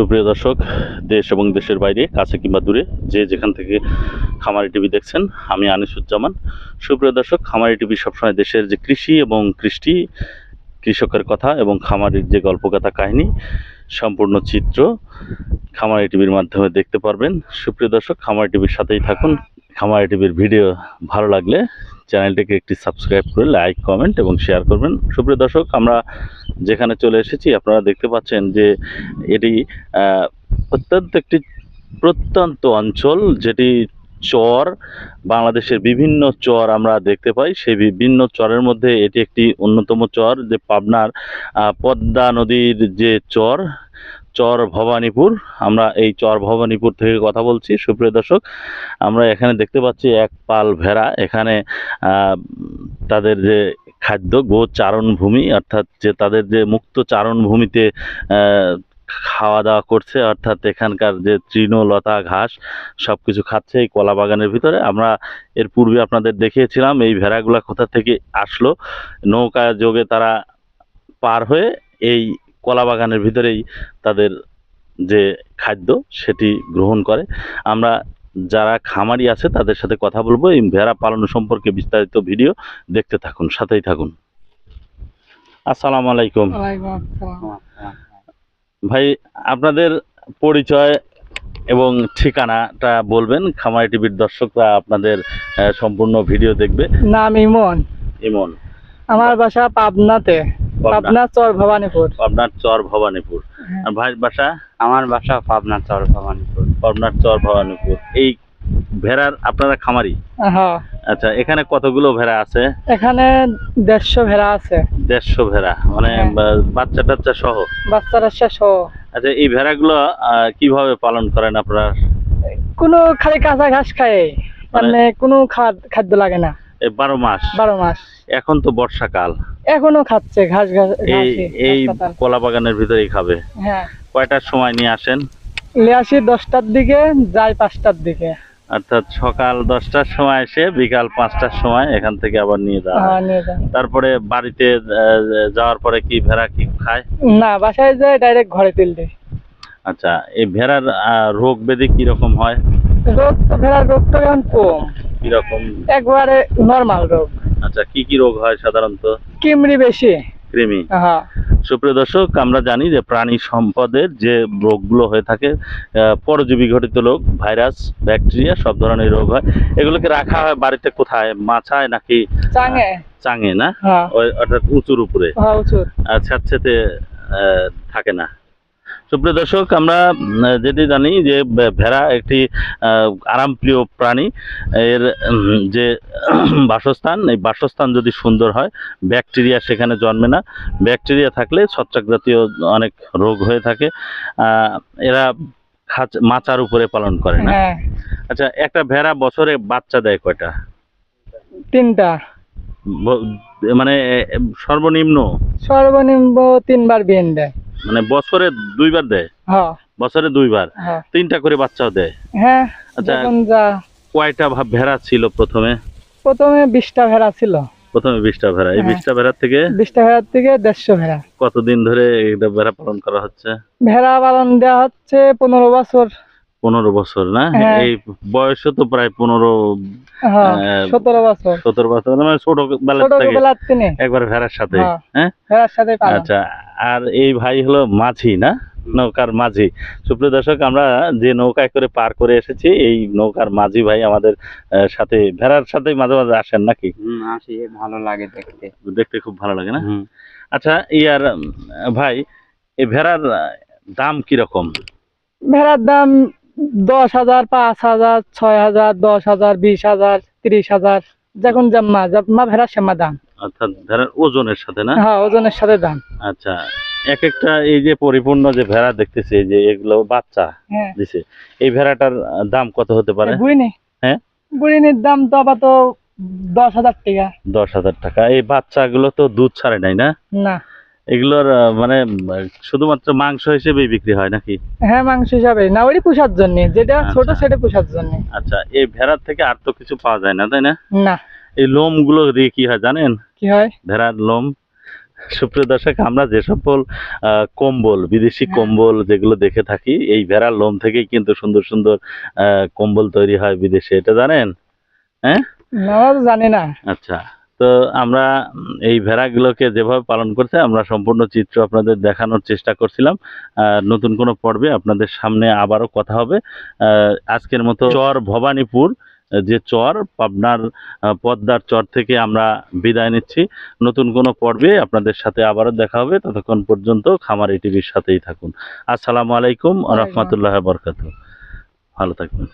সুপ্রিয় দর্শক, দেশ এবং দেশের বাইরে, কাছে কিংবা দূরে, যে যেখান থেকে খামারি টিভি দেখছেন, আমি আনিসুজ্জামান। সুপ্রিয় দর্শক, খামারি টিভি সবসময় দেশের যে কৃষি এবং কৃষ্টি, কৃষকের কথা এবং খামারির যে গল্পকথা কাহিনী, সম্পূর্ণ চিত্র খামারি টিভির মাধ্যমে দেখতে পারবেন। সুপ্রিয় দর্শক, খামারি টিভির সাথেই থাকুন। খামারি টিভির ভিডিও ভালো লাগলে চ্যানেলটিকে একটি সাবস্ক্রাইব করে লাইক, কমেন্ট এবং শেয়ার করবেন। সুপ্রিয় দর্শক, আমরা যেখানে চলে এসেছি, আপনারা দেখতে পাচ্ছেন যে এটি অত্যন্ত একটি প্রত্যন্ত অঞ্চল, যেটি চর, বাংলাদেশের বিভিন্ন চর আমরা দেখতে পাই। সেই বিভিন্ন চরের মধ্যে এটি একটি অন্যতম চর, যে পাবনার পদ্মা নদীর যে চর চর ভবানীপুর আমরা এই চর ভবানীপুর থেকে কথা বলছি। সুপ্রিয় দর্শক, আমরা এখানে দেখতে পাচ্ছি এক পাল ভেড়া। এখানে তাদের যে খাদ্য গো চারণ ভূমি অর্থাৎ যে তাদের যে মুক্ত চারণ ভূমিতে খাওয়া দাওয়া করছে, অর্থাৎ এখানকার যে তৃণলতা ঘাস সব কিছু খাচ্ছে এই কলা বাগানের ভিতরে। আমরা এর পূর্বে আপনাদের দেখিয়েছিলাম এই ভেড়াগুলা কোথা থেকে আসলো। নৌকা যোগে তারা পার হয়ে এই কলা বাগানের ভিতরেই তাদের যে খাদ্য সেটি গ্রহণ করে। আমরা যারা খামারি আছে তাদের সাথে কথা বলব। এই ভেড়া পালন সম্পর্কে বিস্তারিত ভিডিও দেখতে থাকুন সাথেই থাকুন। আসসালামু আলাইকুম। ভাই আপনাদের পরিচয় এবং ঠিকানাটা বলবেন। খামারি টিভির দর্শকরা আপনাদের সম্পূর্ণ ভিডিও দেখবে। নাম ইমন। ইমন। আমার বাসা পাবনাতে। পাবনা। চর ভবানীপুর। পাবনার চর ভবানীপুর। আর ভাইয়ের বাসা? আমার বাসা পাবনা চর ভবানীপুর। পাবনার চর ভবানীপুর। এই ভেড়ার আপনারা খামারি? হ্যাঁ। আচ্ছা এখানে কতগুলো ভেড়া আছে? এখানে দেড়শো ভেড়া আছে। দেড়শো ভেড়া মানে হ্যাঁ। বাচ্চা টাচ্চা সহ? বাচ্চা রাচ্চা সহ। আচ্ছা এই ভেড়াগুলো আহ, কীভাবে পালন করেন আপনারা? কোনো খালি কাঁচা ঘাস খায়। মানে কোনো খাদ- খাদ্য লাগে না। বারো মাস। বারো মাস। এখন তো বর্ষাকাল। এখনও খাচ্ছে ঘাস ঘাস এই এই কলা বাগানের ভিতরেই খাবে। হ্যাঁ। কয়টার সময় নিয়ে আসেন? লে আসি দশটার দিকে যাই পাঁচটার দিকে। অর্থাৎ সকাল দশটার সময় এসে বিকাল পাঁচটার সময় এখান থেকে আবার নিয়ে যাওয়া হয়। নিয়ে তারপরে বাড়িতে যাওয়ার পরে কি ভেড়া কি খায়? না বাসায় যায় ডাইরেক্ট ঘরে তুল দিই। আচ্ছা এই ভেড়ার রোগ ব্যাধি কীরকম হয়? রোগ তো ভেড়ার রোগ তো এখন কম? কীরকম? একবারে নর্মাল রোগ। আচ্ছা কি কি রোগ হয় সাধারণত? কিমড়ি বেশি। কৃমি। হ্যাঁ। সুপ্রিয় দর্শক আমরা জানি যে প্রাণী সম্পদের যে রোগগুলো হয়ে থাকে পরজীবী ঘটিত রোগ ভাইরাস ব্যাকটেরিয়া সব ধরনের রোগ হয়। এগুলোকে রাখা হয় বাড়িতে কোথায়? মাছায় নাকি চাঙে। চাঙে না? হ্যাঁ। অর্থাৎ উঁচুর উপরে। হ্যাঁ স্যাঁতস্যাঁতে আহ, থাকে না। সুপ্রিয় দর্শক আমরা যেটি জানি যে ভেড়া একটি আরামপ্রিয় প্রাণী। এর যে বাসস্থান এই বাসস্থান যদি সুন্দর হয় ব্যাকটেরিয়া সেখানে জন্মে না। ব্যাকটেরিয়া থাকলে ছত্রাক জাতীয় অনেক রোগ হয়ে থাকে। এরা খাঁচ মাচার উপরে পালন করে না। হ্যাঁ। আচ্ছা একটা ভেড়া বছরে বাচ্চা দেয় কয়টা? তিনটা। মানে সর্বনিম্ন? সর্বনিম্ন তিনবার বিয়েন দেয়। মানে বছরে দুইবার দেয়? হ্যাঁ। বছরে দুইবার? হ্যাঁ। তিনটা করে বাচ্চাও দেয়? হ্যাঁ আচ্ছা কয়টা ভেড়া ছিল প্রথমে? প্রথমে বিশটা ভেড়া ছিল। প্রথমে বিশটা ভেড়া। এই হ্যাঁ। বিশটা ভেড়ার থেকে? বিশটা ভেড়ার থেকে দেড়শো ভেড়া। কতদিন ধরে ভেড়া পালন করা হচ্ছে? ভেড়া পালন দেওয়া হচ্ছে পনেরো বছর। পনেরো বছর না? হ্যাঁ। এই বয়সও তো প্রায় পনেরো হ্যাঁ সতেরো বছর। সতেরো বছর মানে ছোট বেলা থেকে একবার ভেড়ার সাথে হ্যাঁ। হ্যাঁ? ভেড়ার সাথে আচ্ছা আর এই ভাই হলো মাঝি না? নৌকার মাঝি। সুপ্রিয় দর্শক আমরা যে নৌকায় করে পার করে এসেছি এই নৌকার মাঝি ভাই আমাদের সাথে ভেড়ার সাথে মাঝে মাঝে আসেন নাকি? হুম আসি ভালো লাগে দেখতে। দেখতে খুব ভালো লাগে না? হুম। আচ্ছা ইয়ার ভাই এই ভেড়ার দাম কীরকম? ভেড়ার দাম দশ হাজার পাঁচ হাজার ছয় হাজার দশ হাজার বিশ হাজার তিরিশ হাজার যখন জাম্মা জাম্মা ভেড়ার সেমা দাম। অর্থাৎ ভেড়ার ওজনের সাথে না? হ্যাঁ ওজনের সাথে দাম। আচ্ছা এক একটা এই যে পরিপূর্ণ যে ভেড়া দেখতেছি যে এগুলো বাচ্চা হ্যাঁ। দিছে এই ভেড়াটার দাম কত হতে পারে? বুড়িনি হ্যাঁ? বুড়িনির দাম তো আবার তো দশ হাজার টাকা। দশ হাজার টাকা। এই বাচ্চাগুলো তো দুধ ছাড়ে নাই না? না। এগুলোর মানে শুধুমাত্র মাংস হিসেবেই বিক্রি হয় নাকি? হ্যাঁ মাংস হিসাবে। না ওরই পোষার জন্য। যেটা ছোট আচ্ছা। সেটা পোষার জন্য। আচ্ছা এই ভেড়ার থেকে আর তো কিছু পাওয়া যায় না তাই না? না। এই লোমগুলো দিয়ে কি হয় জানেন? কি হয়? ভেড়ার লোম। সুপ্রিয় দর্শক আমরা যে সকল কম্বল বিদেশি কম্বল যেগুলো দেখে থাকি এই ভেড়ার লোম থেকেই কিন্তু সুন্দর সুন্দর আহ, কম্বল তৈরি হয় বিদেশে এটা জানেন? হ্যাঁ? জানি না। আচ্ছা। তো আমরা এই ভেড়াগুলোকে যেভাবে পালন করছে আমরা সম্পূর্ণ চিত্র আপনাদের দেখানোর চেষ্টা করছিলাম। নতুন কোনো পর্বে আপনাদের সামনে আবারও কথা হবে। আজকের মতো চর ভবানীপুর যে চর পাবনার পদ্মার চর থেকে আমরা বিদায় নিচ্ছি। নতুন কোনো পর্বে আপনাদের সাথে আবারও দেখা হবে। ততক্ষণ পর্যন্ত খামারি টিভির সাথেই থাকুন। আসসালামু আলাইকুম রহমতুল্লাহ বরকাত ভালো থাকবেন।